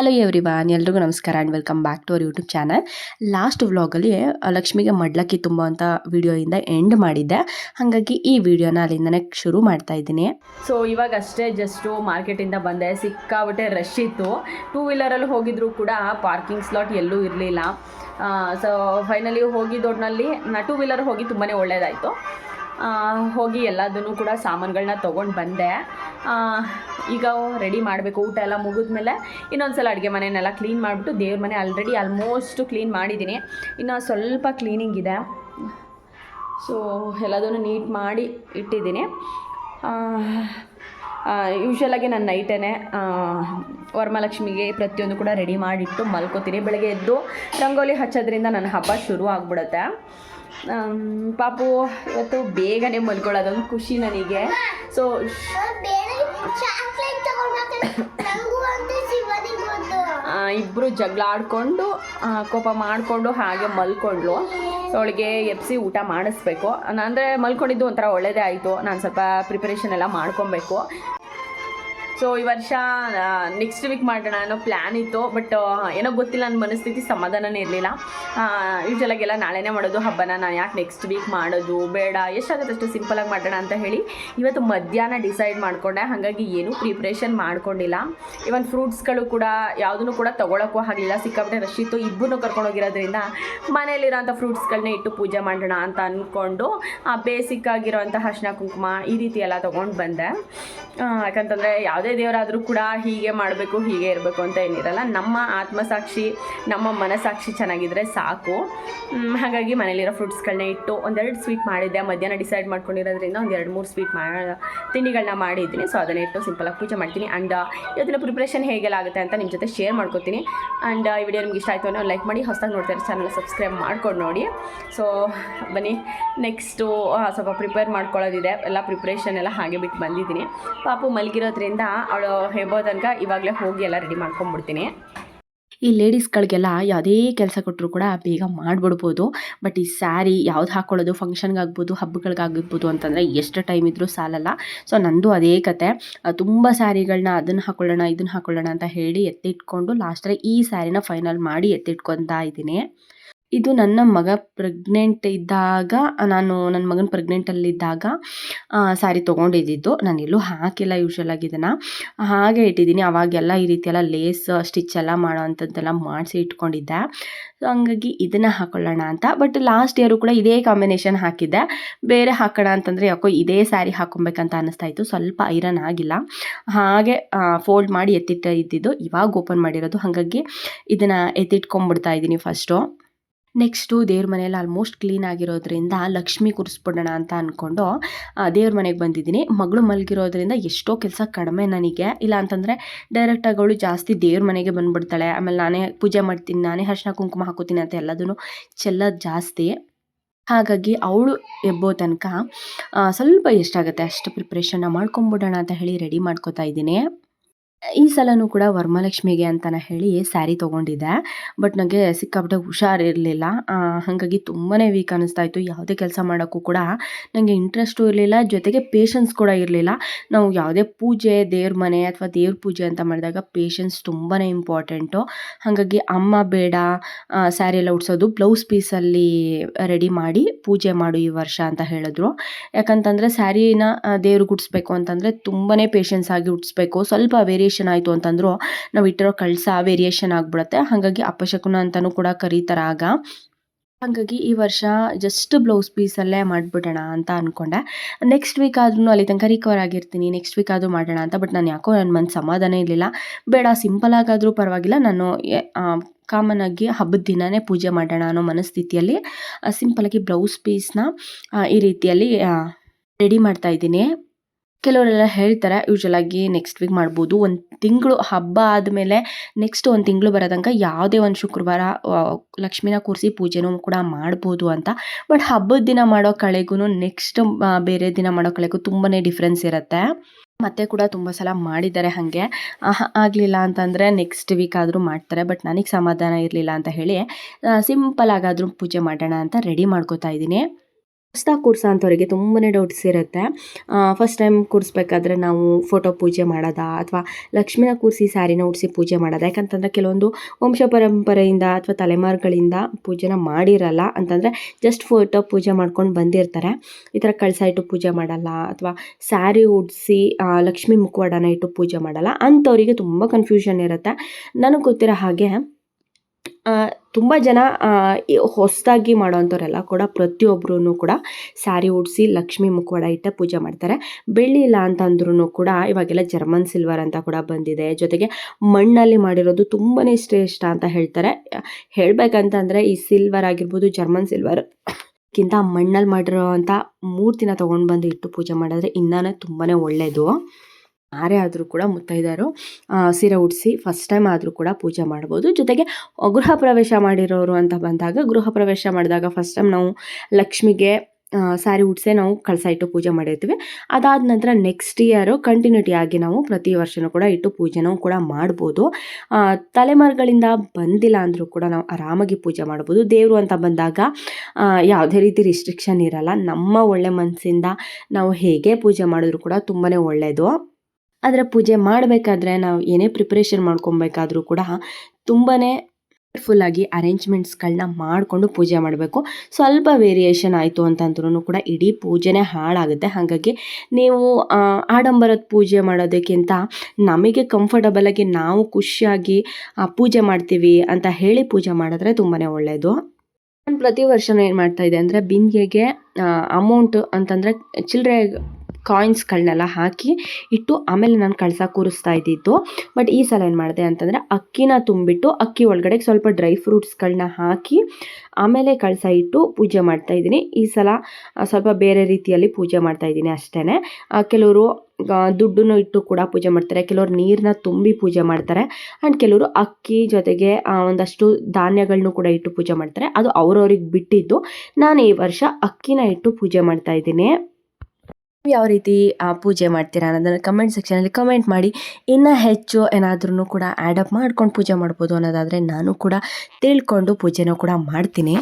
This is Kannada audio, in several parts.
ಹಲೋ ಎವ್ರಿ ವಾನ್ ಎಲ್ರಿಗೂ ನಮಸ್ಕಾರ and welcome back to our YouTube channel last ವ್ಲಾಗಲ್ಲಿ ಲಕ್ಷ್ಮಿಗೆ ಮಡ್ಲಕ್ಕಿ ತುಂಬ ಅಂತ ವಿಡಿಯೋಯಿಂದ ಎಂಡ್ ಮಾಡಿದ್ದೆ. ಹಾಗಾಗಿ ಈ ವಿಡಿಯೋನ ಅಲ್ಲಿಂದನೇ ಶುರು ಮಾಡ್ತಾ ಇದ್ದೀನಿ. ಸೊ ಇವಾಗ ಅಷ್ಟೇ ಜಸ್ಟು ಮಾರ್ಕೆಟಿಂದ ಬಂದೆ. ಸಿಕ್ಕಾಬಿಟ್ಟೆ ರಶ್ ಇತ್ತು. ಟೂ ವೀಲರಲ್ಲಿ ಹೋಗಿದ್ರು ಕೂಡ ಪಾರ್ಕಿಂಗ್ ಸ್ಲಾಟ್ ಎಲ್ಲೂ ಇರಲಿಲ್ಲ. ಸೊ ಫೈನಲಿ ಹೋಗಿದ್ದೊಡ್ನಲ್ಲಿ ನಾ ಟೂ ವೀಲರ್ ಹೋಗಿ ತುಂಬಾ ಒಳ್ಳೆಯದಾಯಿತು ಹೋಗಿ ಎಲ್ಲದನ್ನು ಕೂಡ ಸಾಮಾನುಗಳನ್ನ ತೊಗೊಂಡು ಬಂದೆ. ಈಗ ರೆಡಿ ಮಾಡಬೇಕು, ಊಟ ಎಲ್ಲ ಮುಗಿದ್ಮೇಲೆ ಇನ್ನೊಂದು ಸಲ ಅಡುಗೆ ಮನೆಯನ್ನೆಲ್ಲ ಕ್ಲೀನ್ ಮಾಡಿಬಿಟ್ಟು ದೇವ್ರ ಮನೆ ಆಲ್ರೆಡಿ ಆಲ್ಮೋಸ್ಟು ಕ್ಲೀನ್ ಮಾಡಿದ್ದೀನಿ ಇನ್ನು ಸ್ವಲ್ಪ ಕ್ಲೀನಿಂಗ್ ಇದೆ. ಸೊ ಎಲ್ಲದನ್ನು ನೀಟ್ ಮಾಡಿ ಇಟ್ಟಿದ್ದೀನಿ. ಯೂಶ್ವಲಾಗಿ ನಾನು ನೈಟೇ ವರಮಹಾಲಕ್ಷ್ಮಿಗೆ ಪ್ರತಿಯೊಂದು ಕೂಡ ರೆಡಿ ಮಾಡಿಟ್ಟು ಮಲ್ಕೋತೀನಿ. ಬೆಳಗ್ಗೆ ಎದ್ದು ರಂಗೋಲಿ ಹಚ್ಚೋದ್ರಿಂದ ನನ್ನ ಹಬ್ಬ ಶುರು ಆಗ್ಬಿಡುತ್ತೆ ಪಾಪು ಇವತ್ತು ಬೇಗನೆ ಮಲ್ಕೊಳ್ಳೋದೊಂದು ಖುಷಿ ನನಗೆ. ಸೊ ಇಬ್ಬರು ಜಗಳ ಆಡಿಕೊಂಡು ಕೋಪ ಮಾಡಿಕೊಂಡು ಹಾಗೆ ಮಲ್ಕೊಂಡ್ಲು ಸೊ ಅವಳಿಗೆ ಎಪ್ಸಿ ಊಟ ಮಾಡಿಸ್ಬೇಕು. ಅಂದರೆ ಮಲ್ಕೊಂಡಿದ್ದು ಒಂಥರ ಒಳ್ಳೆಯದೇ ಆಯಿತು. ನಾನು ಸ್ವಲ್ಪ ಪ್ರಿಪರೇಷನ್ ಎಲ್ಲ ಮಾಡ್ಕೊಬೇಕು. ಸೊ ಈ ವರ್ಷ ನೆಕ್ಸ್ಟ್ ವೀಕ್ ಮಾಡೋಣ ಅನ್ನೋ ಪ್ಲ್ಯಾನ್ ಇತ್ತು. ಬಟ್ ಏನೋ ಗೊತ್ತಿಲ್ಲ ನನ್ನ ಮನಸ್ಥಿತಿ ಸಮಾಧಾನನೇ ಇರಲಿಲ್ಲ. ಯೂಶಲಾಗೆಲ್ಲ ನಾಳೆನೇ ಮಾಡೋದು, ಹಬ್ಬನ ನಾನು ಯಾಕೆ ನೆಕ್ಸ್ಟ್ ವೀಕ್ ಮಾಡೋದು? ಬೇಡ, ಎಷ್ಟಾಗುತ್ತೆ ಅಷ್ಟು ಸಿಂಪಲಾಗಿ ಮಾಡೋಣ ಅಂತ ಹೇಳಿ ಇವತ್ತು ಮಧ್ಯಾಹ್ನ ಡಿಸೈಡ್ ಮಾಡಿಕೊಂಡೆ. ಹಾಗಾಗಿ ಏನೂ ಪ್ರಿಪ್ರೇಷನ್ ಮಾಡ್ಕೊಂಡಿಲ್ಲ. ಇವನ್ ಫ್ರೂಟ್ಸ್ಗಳು ಕೂಡ, ಯಾವುದನ್ನು ಕೂಡ ತೊಗೊಳಕ್ಕೂ ಆಗಲಿಲ್ಲ. ಸಿಕ್ಕಾಪಟ್ಟೆ ರಶ್ ಇತ್ತು. ಇಬ್ಬರನ್ನು ಕರ್ಕೊಂಡೋಗಿರೋದ್ರಿಂದ ಮನೆಯಲ್ಲಿರೋಂಥ ಫ್ರೂಟ್ಸ್ಗಳನ್ನೇ ಇಟ್ಟು ಪೂಜೆ ಮಾಡೋಣ ಅಂತ ಅಂದ್ಕೊಂಡು ಬೇಸಿಕ್ ಆಗಿರೋಂಥ ಅರ್ಶಿನ ಕುಂಕುಮ ಈ ರೀತಿ ಎಲ್ಲ ತೊಗೊಂಡು ಬಂದೆ. ಯಾಕಂತಂದರೆ ಯಾವುದೇ ದೇವರಾದರೂ ಕೂಡ ಹೀಗೆ ಮಾಡಬೇಕು, ಹೀಗೆ ಇರಬೇಕು ಅಂತ ಏನಿರಲ್ಲ. ನಮ್ಮ ಆತ್ಮಸಾಕ್ಷಿ, ನಮ್ಮ ಮನಸಾಕ್ಷಿ ಚೆನ್ನಾಗಿದ್ದರೆ ಸಾಕು. ಹಾಗಾಗಿ ಮನೇಲಿರೋ ಫ್ರೂಟ್ಸ್ಗಳನ್ನ ಇಟ್ಟು ಒಂದೆರಡು ಸ್ವೀಟ್ ಮಾಡಿದ್ದೆ. ಮಧ್ಯಾಹ್ನ ಡಿಸೈಡ್ ಮಾಡ್ಕೊಂಡಿರೋದ್ರಿಂದ ಒಂದು ಎರಡು ಮೂರು ಸ್ವೀಟ್ ಮಾ ತಿಂಡಿಗಳನ್ನ ಮಾಡಿದ್ದೀನಿ. ಸೊ ಅದನ್ನ ಇಟ್ಟು ಸಿಂಪಲಾಗಿ ಪೂಜೆ ಮಾಡ್ತೀನಿ. ಆ್ಯಂಡ್ ಇವತ್ತಿನ ಪ್ರಿಪ್ರೇಷನ್ ಹೇಗೆಲ್ಲ ಆಗುತ್ತೆ ಅಂತ ನಿಮ್ಮ ಜೊತೆ ಶೇರ್ ಮಾಡ್ಕೊತೀನಿ. ಆ್ಯಂಡ್ ಈ ವಿಡಿಯೋ ನಿಮ್ಗೆ ಇಷ್ಟ ಆಯಿತು ಅಂದರೆ ಲೈಕ್ ಮಾಡಿ, ಹೊಸದಾಗಿ ನೋಡ್ತಾರೆ ಚಾನಲ್ ಸಬ್ಸ್ಕ್ರೈಬ್ ಮಾಡ್ಕೊಂಡು ನೋಡಿ. ಸೊ ಬನ್ನಿ ನೆಕ್ಸ್ಟು ಸ್ವಲ್ಪ ಪ್ರಿಪೇರ್ ಮಾಡ್ಕೊಳ್ಳೋದಿದೆ. ಎಲ್ಲ ಪ್ರಿಪ್ರೇಷನ್ ಎಲ್ಲ ಹಾಗೆ ಬಿಟ್ಟು ಬಂದಿದ್ದೀನಿ. ಪಾಪು ಮಲಗಿರೋದ್ರಿಂದ ಅವಳು ಹೇಬೋ ತನಕ ಇವಾಗಲೇ ಹೋಗಿ ಎಲ್ಲ ರೆಡಿ ಮಾಡ್ಕೊಂಡ್ಬಿಡ್ತೀನಿ ಈ ಲೇಡೀಸ್ಗಳಿಗೆಲ್ಲ ಯಾವುದೇ ಕೆಲಸ ಕೊಟ್ಟರು ಕೂಡ ಬೇಗ ಮಾಡಿಬಿಡ್ಬೋದು. ಬಟ್ ಈ ಸ್ಯಾರಿ ಯಾವ್ದು ಹಾಕ್ಕೊಳ್ಳೋದು ಫಂಕ್ಷನ್ಗಾಗ್ಬೋದು ಹಬ್ಬಗಳಿಗಾಗಿರ್ಬೋದು ಅಂತಂದರೆ ಎಷ್ಟು ಟೈಮ್ ಇದ್ದರೂ ಸಾಲಲ್ಲ. ಸೊ ನಂದು ಅದೇ ಕತೆ. ತುಂಬ ಸ್ಯಾರಿಗಳನ್ನ ಅದನ್ನು ಹಾಕ್ಕೊಳ್ಳೋಣ ಇದನ್ನು ಹಾಕ್ಕೊಳ್ಳೋಣ ಅಂತ ಹೇಳಿ ಎತ್ತಿಟ್ಕೊಂಡು ಲಾಸ್ಟಲ್ಲಿ ಈ ಸ್ಯಾರಿನ ಫೈನಲ್ ಮಾಡಿ ಎತ್ತಿಟ್ಕೊತಾ ಇದ್ದೀನಿ. ಇದು ನನ್ನ ಮಗ ಪ್ರೆಗ್ನೆಂಟ್ ಇದ್ದಾಗ, ನಾನು ನನ್ನ ಮಗನ ಪ್ರೆಗ್ನೆಂಟಲ್ಲಿದ್ದಾಗ ಸ್ಯಾರಿ ತೊಗೊಂಡಿದ್ದಿದ್ದು. ನಾನು ಎಲ್ಲೂ ಹಾಕಿಲ್ಲ ಯೂಶ್ವಲಾಗಿ ಇದನ್ನು. ಹಾಗೆ ಇಟ್ಟಿದ್ದೀನಿ. ಅವಾಗೆಲ್ಲ ಈ ರೀತಿಯೆಲ್ಲ ಲೇಸ್ ಸ್ಟಿಚ್ ಎಲ್ಲ ಮಾಡೋ ಅಂಥದ್ದೆಲ್ಲ ಮಾಡಿಸಿ ಇಟ್ಕೊಂಡಿದ್ದೆ. ಸೊ ಹಂಗಾಗಿ ಇದನ್ನು ಹಾಕೊಳ್ಳೋಣ ಅಂತ. ಬಟ್ ಲಾಸ್ಟ್ ಇಯರು ಕೂಡ ಇದೇ ಕಾಂಬಿನೇಷನ್ ಹಾಕಿದ್ದೆ. ಬೇರೆ ಹಾಕೋಣ ಅಂತಂದರೆ ಯಾಕೋ ಇದೇ ಸ್ಯಾರಿ ಹಾಕೊಬೇಕಂತ ಅನ್ನಿಸ್ತಾ ಇತ್ತು. ಸ್ವಲ್ಪ ಐರನ್ ಆಗಿಲ್ಲ. ಹಾಗೆ ಫೋಲ್ಡ್ ಮಾಡಿ ಎತ್ತಿಟ್ಟ ಇದ್ದಿದ್ದು. ಇವಾಗ ಓಪನ್ ಮಾಡಿರೋದು. ಹಾಗಾಗಿ ಇದನ್ನು ಎತ್ತಿಟ್ಕೊಂಡ್ಬಿಡ್ತಾ ಇದ್ದೀನಿ ಫಸ್ಟು ನೆಕ್ಸ್ಟು ದೇವ್ರ ಮನೇಲಿ ಆಲ್ಮೋಸ್ಟ್ ಕ್ಲೀನ್ ಆಗಿರೋದ್ರಿಂದ ಲಕ್ಷ್ಮಿ ಕೂರಿಸ್ಬಿಡೋಣ ಅಂತ ಅಂದ್ಕೊಂಡು ದೇವ್ರ ಮನೆಗೆ ಬಂದಿದ್ದೀನಿ. ಮಗಳು ಮಲಗಿರೋದ್ರಿಂದ ಎಷ್ಟೋ ಕೆಲಸ ಕಡಿಮೆ ನನಗೆ. ಇಲ್ಲ ಅಂತಂದರೆ ಡೈರೆಕ್ಟಾಗಿ ಅವಳು ಜಾಸ್ತಿ ದೇವ್ರ ಮನೆಗೆ ಬಂದುಬಿಡ್ತಾಳೆ. ಆಮೇಲೆ ನಾನೇ ಪೂಜೆ ಮಾಡ್ತೀನಿ, ನಾನೇ ಅರ್ಶಿನ ಕುಂಕುಮ ಹಾಕೋತೀನಿ ಅಂತ ಎಲ್ಲದೂ ಚೆಲ್ಲ ಜಾಸ್ತಿ. ಹಾಗಾಗಿ ಅವಳು ಎಬ್ಬೋ ತನಕ ಸ್ವಲ್ಪ ಎಷ್ಟಾಗುತ್ತೆ ಅಷ್ಟು ಪ್ರಿಪ್ರೇಷನ್ನ ಮಾಡ್ಕೊಂಬಿಡೋಣ ಅಂತ ಹೇಳಿ ರೆಡಿ ಮಾಡ್ಕೋತಾ ಇದ್ದೀನಿ. ಈ ಸಲನೂ ಕೂಡ ವರಮಹಾಲಕ್ಷ್ಮಿಗೆ ಅಂತಾನೆ ಹೇಳಿ ಸ್ಯಾರಿ ತೊಗೊಂಡಿದ್ದೆ ಬಟ್ ನನಗೆ ಸಿಕ್ಕಾಪಟ್ಟೆ ಹುಷಾರಿರಲಿಲ್ಲ. ಹಾಗಾಗಿ ತುಂಬಾ ವೀಕ್ ಅನ್ನಿಸ್ತಾ ಇತ್ತು. ಯಾವುದೇ ಕೆಲಸ ಮಾಡೋಕ್ಕೂ ಕೂಡ ನನಗೆ ಇಂಟ್ರೆಸ್ಟು ಇರಲಿಲ್ಲ. ಜೊತೆಗೆ ಪೇಷನ್ಸ್ ಕೂಡ ಇರಲಿಲ್ಲ. ನಾವು ಯಾವುದೇ ಪೂಜೆ, ದೇವ್ರ ಮನೆ ಅಥವಾ ದೇವ್ರ ಪೂಜೆ ಅಂತ ಮಾಡಿದಾಗ ಪೇಷನ್ಸ್ ತುಂಬಾ ಇಂಪಾರ್ಟೆಂಟು ಹಾಗಾಗಿ ಅಮ್ಮ ಬೇಡ ಸ್ಯಾರಿ ಎಲ್ಲ ಉಡ್ಸೋದು ಬ್ಲೌಸ್ ಪೀಸಲ್ಲಿ ರೆಡಿ ಮಾಡಿ ಪೂಜೆ ಮಾಡು ಈ ವರ್ಷ ಅಂತ ಹೇಳಿದ್ರು. ಯಾಕಂತಂದರೆ ಸ್ಯಾರಿನ ದೇವ್ರಿಗೆ ಉಡಿಸ್ಬೇಕು ಅಂತಂದರೆ ತುಂಬಾ ಪೇಷನ್ಸ್ ಆಗಿ ಉಡಿಸ್ಬೇಕು. ಸ್ವಲ್ಪ ವೇರಿಯೇಷನ್ ಆಯಿತು ಅಂತಂದರೂ, ನಾವು ಇಟ್ಟಿರೋ ಕಳಸ ವೇರಿಯೇಷನ್ ಆಗಿಬಿಡುತ್ತೆ. ಹಾಗಾಗಿ ಅಪಶಕುನ ಅಂತಲೂ ಕೂಡ ಕರೀತಾರೆ ಆಗ. ಹಾಗಾಗಿ ಈ ವರ್ಷ ಜಸ್ಟ್ ಬ್ಲೌಸ್ ಪೀಸಲ್ಲೇ ಮಾಡಿಬಿಡೋಣ ಅಂತ ಅಂದ್ಕೊಂಡೆ ನೆಕ್ಸ್ಟ್ ವೀಕ್ ಆದ್ರೂ ಅಲ್ಲಿ ತನಕ ರಿಕವರ್ ಆಗಿರ್ತೀನಿ ನೆಕ್ಸ್ಟ್ ವೀಕ್ ಆದರೂ ಮಾಡೋಣ ಅಂತ ಬಟ್ ನಾನು ಯಾಕೋ ನನ್ನ ಮನ್ಸು ಸಮಾಧಾನ ಇರಲಿಲ್ಲ. ಬೇಡ ಸಿಂಪಲ್ ಆಗಾದರೂ ಪರವಾಗಿಲ್ಲ, ನಾನು ಕಾಮನ್ ಆಗಿ ಹಬ್ಬದ ದಿನವೇ ಪೂಜೆ ಮಾಡೋಣ ಅನ್ನೋ ಮನಸ್ಥಿತಿಯಲ್ಲಿ ಸಿಂಪಲಾಗಿ ಬ್ಲೌಸ್ ಪೀಸ್ನ ಈ ರೀತಿಯಲ್ಲಿ ರೆಡಿ ಮಾಡ್ತಾ ಇದ್ದೀನಿ. ಕೆಲವರೆಲ್ಲ ಹೇಳ್ತಾರೆ ಯೂಶ್ವಲಾಗಿ ನೆಕ್ಸ್ಟ್ ವೀಕ್ ಮಾಡ್ಬೋದು. ಒಂದು ತಿಂಗಳು ಹಬ್ಬ ಆದಮೇಲೆ ನೆಕ್ಸ್ಟ್ ಒಂದು ತಿಂಗಳು ಬರೋ ಯಾವುದೇ ಒಂದು ಶುಕ್ರವಾರ ಲಕ್ಷ್ಮೀನ ಲಕ್ಷ್ಮಿನ ಕೂರಿಸಿ ಪೂಜೆನೂ ಕೂಡ ಮಾಡ್ಬೋದು ಅಂತ. ಬಟ್ ಹಬ್ಬದ ದಿನ ಮಾಡೋ ಕಳೆಗೂ ನೆಕ್ಸ್ಟ್ ಬೇರೆ ದಿನ ಮಾಡೋ ಕಳೆಗೂ ತುಂಬಾ ಡಿಫ್ರೆನ್ಸ್ ಇರುತ್ತೆ. ಮತ್ತೆ ಕೂಡ ತುಂಬ ಸಲ ಮಾಡಿದ್ದಾರೆ ಹಾಗೆ. ಆಗಲಿಲ್ಲ ಅಂತಂದರೆ ನೆಕ್ಸ್ಟ್ ವೀಕ್ ಆದರೂ ಮಾಡ್ತಾರೆ ಬಟ್ ನನಗೆ ಸಮಾಧಾನ ಇರಲಿಲ್ಲ ಅಂತ ಹೇಳಿ ಸಿಂಪಲ್ ಆಗಾದರೂ ಪೂಜೆ ಮಾಡೋಣ ಅಂತ ರೆಡಿ ಮಾಡ್ಕೋತಾ ಇದ್ದೀನಿ. ಹೊಸ್ದಾಗಿ ಕೂರ್ಸೋ ಅಂಥವ್ರಿಗೆ ತುಂಬಾ ಡೌಟ್ಸ್ ಇರುತ್ತೆ. ಫಸ್ಟ್ ಟೈಮ್ ಕೂರಿಸ್ಬೇಕಾದ್ರೆ ನಾವು ಫೋಟೋ ಪೂಜೆ ಮಾಡೋದಾ? ಅಥವಾ ಲಕ್ಷ್ಮಿನ ಕೂರಿಸಿ ಸ್ಯಾರಿನ ಉಡಿಸಿ ಪೂಜೆ ಮಾಡೋದಾ? ಯಾಕಂತಂದರೆ ಕೆಲವೊಂದು ವಂಶ ಪರಂಪರೆಯಿಂದ ಅಥವಾ ತಲೆಮಾರುಗಳಿಂದ ಪೂಜೆನ ಮಾಡಿರಲ್ಲ ಅಂತಂದರೆ ಜಸ್ಟ್ ಫೋಟೋ ಪೂಜೆ ಮಾಡ್ಕೊಂಡು ಬಂದಿರ್ತಾರೆ. ಈ ಥರ ಕಳಸ ಇಟ್ಟು ಪೂಜೆ ಮಾಡಲ್ಲ, ಅಥವಾ ಸ್ಯಾರಿ ಉಡಿಸಿ ಲಕ್ಷ್ಮಿ ಮುಖವಾಡನ ಇಟ್ಟು ಪೂಜೆ ಮಾಡಲ್ಲ, ಅಂಥವರಿಗೆ ತುಂಬ ಕನ್ಫ್ಯೂಷನ್ ಇರುತ್ತೆ. ನನಗೆ ಗೊತ್ತಿರೋ ಹಾಗೆ ತುಂಬ ಜನ ಹೊಸದಾಗಿ ಮಾಡೋವಂಥವ್ರೆಲ್ಲ ಕೂಡ ಪ್ರತಿಯೊಬ್ಬರೂ ಕೂಡ ಸ್ಯಾರಿ ಉಡಿಸಿ ಲಕ್ಷ್ಮಿ ಮುಖವಾಡ ಇಟ್ಟು ಪೂಜೆ ಮಾಡ್ತಾರೆ. ಬೆಳ್ಳಿ ಇಲ್ಲ ಅಂತಂದ್ರೂ ಕೂಡ ಇವಾಗೆಲ್ಲ ಜರ್ಮನ್ ಸಿಲ್ವರ್ ಅಂತ ಕೂಡ ಬಂದಿದೆ. ಜೊತೆಗೆ ಮಣ್ಣಲ್ಲಿ ಮಾಡಿರೋದು ತುಂಬಾ ಶ್ರೇಷ್ಠ ಅಂತ ಹೇಳ್ತಾರೆ. ಹೇಳಬೇಕಂತಂದರೆ ಈ ಸಿಲ್ವರ್ ಆಗಿರ್ಬೋದು, ಜರ್ಮನ್ ಸಿಲ್ವರ್ ಕಿಂತ ಮಣ್ಣಲ್ಲಿ ಮಾಡಿರೋ ಅಂಥ ಮೂರ್ತಿನ ತೊಗೊಂಡು ಬಂದು ಇಟ್ಟು ಪೂಜೆ ಮಾಡಿದ್ರೆ ಇನ್ನೂ ತುಂಬಾ ಒಳ್ಳೆಯದು ಯಾರೇ ಆದರೂ ಕೂಡ ಮುತ್ತೈದೆಯರು ಸೀರೆ ಉಡಿಸಿ ಫಸ್ಟ್ ಟೈಮ್ ಆದರೂ ಕೂಡ ಪೂಜೆ ಮಾಡ್ಬೋದು. ಜೊತೆಗೆ ಗೃಹ ಪ್ರವೇಶ ಮಾಡಿರೋರು ಅಂತ ಬಂದಾಗ, ಗೃಹ ಪ್ರವೇಶ ಮಾಡಿದಾಗ ಫಸ್ಟ್ ಟೈಮ್ ನಾವು ಲಕ್ಷ್ಮಿಗೆ ಸಾರಿ ಉಡಿಸೇ ನಾವು ಕಳಸ ಇಟ್ಟು ಪೂಜೆ ಮಾಡಿರ್ತೀವಿ. ಅದಾದ ನಂತರ ನೆಕ್ಸ್ಟ್ ಇಯರು ಕಂಟಿನ್ಯೂಟಿ ಆಗಿ ನಾವು ಪ್ರತಿ ವರ್ಷನೂ ಕೂಡ ಇಟ್ಟು ಪೂಜೆನೂ ಕೂಡ ಮಾಡ್ಬೋದು. ತಲೆಮಾರುಗಳಿಂದ ಬಂದಿಲ್ಲ ಅಂದರೂ ಕೂಡ ನಾವು ಆರಾಮಾಗಿ ಪೂಜೆ ಮಾಡ್ಬೋದು. ದೇವರು ಅಂತ ಬಂದಾಗ ಯಾವುದೇ ರೀತಿ ರಿಸ್ಟ್ರಿಕ್ಷನ್ ಇರಲ್ಲ. ನಮ್ಮ ಒಳ್ಳೆ ಮನಸ್ಸಿಂದ ನಾವು ಹೇಗೆ ಪೂಜೆ ಮಾಡಿದ್ರು ಕೂಡ ತುಂಬಾ ಒಳ್ಳೆಯದು ಆದರೆ ಪೂಜೆ ಮಾಡಬೇಕಾದ್ರೆ ನಾವು ಏನೇ ಪ್ರಿಪ್ರೇಷನ್ ಮಾಡ್ಕೊಬೇಕಾದ್ರೂ ಕೂಡ ತುಂಬಾ ಆಗಿ ಅರೇಂಜ್ಮೆಂಟ್ಸ್ಗಳನ್ನ ಮಾಡಿಕೊಂಡು ಪೂಜೆ ಮಾಡಬೇಕು. ಸ್ವಲ್ಪ ವೇರಿಯೇಷನ್ ಆಯಿತು ಅಂತಂದ್ರೂ ಕೂಡ ಇಡೀ ಪೂಜೆನೇ ಹಾಳಾಗುತ್ತೆ. ಹಾಗಾಗಿ ನೀವು ಆಡಂಬರದ ಪೂಜೆ ಮಾಡೋದಕ್ಕಿಂತ ನಮಗೆ ಕಂಫರ್ಟಬಲಾಗಿ ನಾವು ಖುಷಿಯಾಗಿ ಪೂಜೆ ಮಾಡ್ತೀವಿ ಅಂತ ಹೇಳಿ ಪೂಜೆ ಮಾಡಿದ್ರೆ ತುಂಬಾ ಒಳ್ಳೆಯದು ನಾನು ಪ್ರತಿ ವರ್ಷನೂ ಏನು ಮಾಡ್ತಾ ಇದ್ದೆ ಅಂದರೆ ಬಿಂದಿಗೆಗೆ ಅಮೌಂಟ್ ಅಂತಂದರೆ ಚಿಲ್ಲರೆ ಕಾಯಿನ್ಸ್ಗಳನ್ನೆಲ್ಲ ಹಾಕಿ ಇಟ್ಟು ಆಮೇಲೆ ನಾನು ಕಳಸ ಕೂರಿಸ್ತಾ ಇದ್ದಿದ್ದು. ಬಟ್ ಈ ಸಲ ಏನು ಮಾಡಿದೆ ಅಂತಂದರೆ ಅಕ್ಕಿನ ತುಂಬಿಟ್ಟು ಅಕ್ಕಿ ಒಳಗಡೆ ಸ್ವಲ್ಪ ಡ್ರೈ ಫ್ರೂಟ್ಸ್ಗಳನ್ನ ಹಾಕಿ ಆಮೇಲೆ ಕಳಸ ಇಟ್ಟು ಪೂಜೆ ಮಾಡ್ತಾ ಇದ್ದೀನಿ. ಈ ಸಲ ಸ್ವಲ್ಪ ಬೇರೆ ರೀತಿಯಲ್ಲಿ ಪೂಜೆ ಮಾಡ್ತಾ ಇದ್ದೀನಿ ಅಷ್ಟೇ ಕೆಲವರು ದುಡ್ಡನ್ನು ಇಟ್ಟು ಕೂಡ ಪೂಜೆ ಮಾಡ್ತಾರೆ. ಕೆಲವರು ನೀರನ್ನ ತುಂಬಿ ಪೂಜೆ ಮಾಡ್ತಾರೆ. ಆ್ಯಂಡ್ ಕೆಲವರು ಅಕ್ಕಿ ಜೊತೆಗೆ ಒಂದಷ್ಟು ಧಾನ್ಯಗಳನ್ನು ಕೂಡ ಇಟ್ಟು ಪೂಜೆ ಮಾಡ್ತಾರೆ. ಅದು ಅವ್ರವ್ರಿಗೆ ಬಿಟ್ಟಿದ್ದು. ನಾನು ಈ ವರ್ಷ ಅಕ್ಕಿನ ಇಟ್ಟು ಪೂಜೆ ಮಾಡ್ತಾ ಇದ್ದೀನಿ. ಯಾವ ರೀತಿ ಪೂಜೆ ಮಾಡ್ತೀರಾ ಅನ್ನೋದನ್ನು ಕಮೆಂಟ್ ಸೆಕ್ಷನಲ್ಲಿ ಕಮೆಂಟ್ ಮಾಡಿ. ಇನ್ನೂ ಹೆಚ್ಚು ಏನಾದ್ರೂ ಕೂಡ ಆ್ಯಡಪ್ ಮಾಡ್ಕೊಂಡು ಪೂಜೆ ಮಾಡ್ಬೋದು ಅನ್ನೋದಾದರೆ ನಾನು ಕೂಡ ತಿಳ್ಕೊಂಡು ಪೂಜೆನೂ ಕೂಡ ಮಾಡ್ತೀನಿ.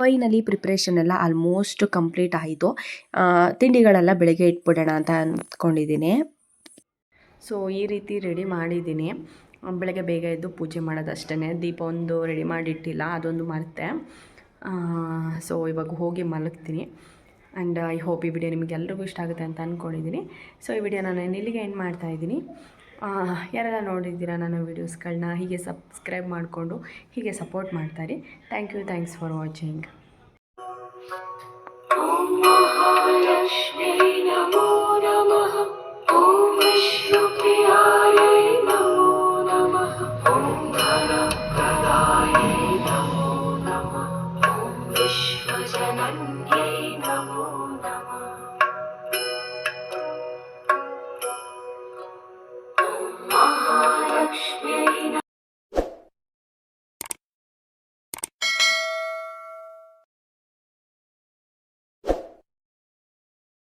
ಫೈನಲಿ ಪ್ರಿಪ್ರೇಷನ್ ಎಲ್ಲ ಆಲ್ಮೋಸ್ಟ್ ಕಂಪ್ಲೀಟ್ ಆಯಿತು. ತಿಂಡಿಗಳೆಲ್ಲ ಬೆಳಗ್ಗೆ ಇಟ್ಬಿಡೋಣ ಅಂತ ಅಂದ್ಕೊಂಡಿದ್ದೀನಿ ಸೊ ಈ ರೀತಿ ರೆಡಿ ಮಾಡಿದ್ದೀನಿ. ಬೆಳಗ್ಗೆ ಬೇಗ ಎದ್ದು ಪೂಜೆ ಮಾಡೋದಷ್ಟೇ ದೀಪ ಒಂದು ರೆಡಿ ಮಾಡಿಟ್ಟಿಲ್ಲ, ಅದೊಂದು ಮರೆತೆ. ಸೊ ಇವಾಗ ಹೋಗಿ ಮಲಗ್ತೀನಿ. ಆ್ಯಂಡ್ ಐ ಹೋಪ್ ಈ ವಿಡಿಯೋ ನಿಮಗೆಲ್ರಿಗೂ ಇಷ್ಟ ಆಗುತ್ತೆ ಅಂತ ಅಂದ್ಕೊಂಡಿದ್ದೀನಿ ಸೊ ಈ ವಿಡಿಯೋ ನಾನು ಇಲ್ಲಿಗೆ ಎಂಡ್ ಮಾಡ್ತಾ ಇದ್ದೀನಿ ಯಾರೆಲ್ಲ ನೋಡಿದ್ದೀರಾ ನನ್ನ ವೀಡಿಯೋಸ್ಗಳನ್ನ ಹೀಗೆ ಸಬ್ಸ್ಕ್ರೈಬ್ ಮಾಡಿಕೊಂಡು, ಹೀಗೆ ಸಪೋರ್ಟ್ ಮಾಡ್ತಾರೆ thank you thanks for watching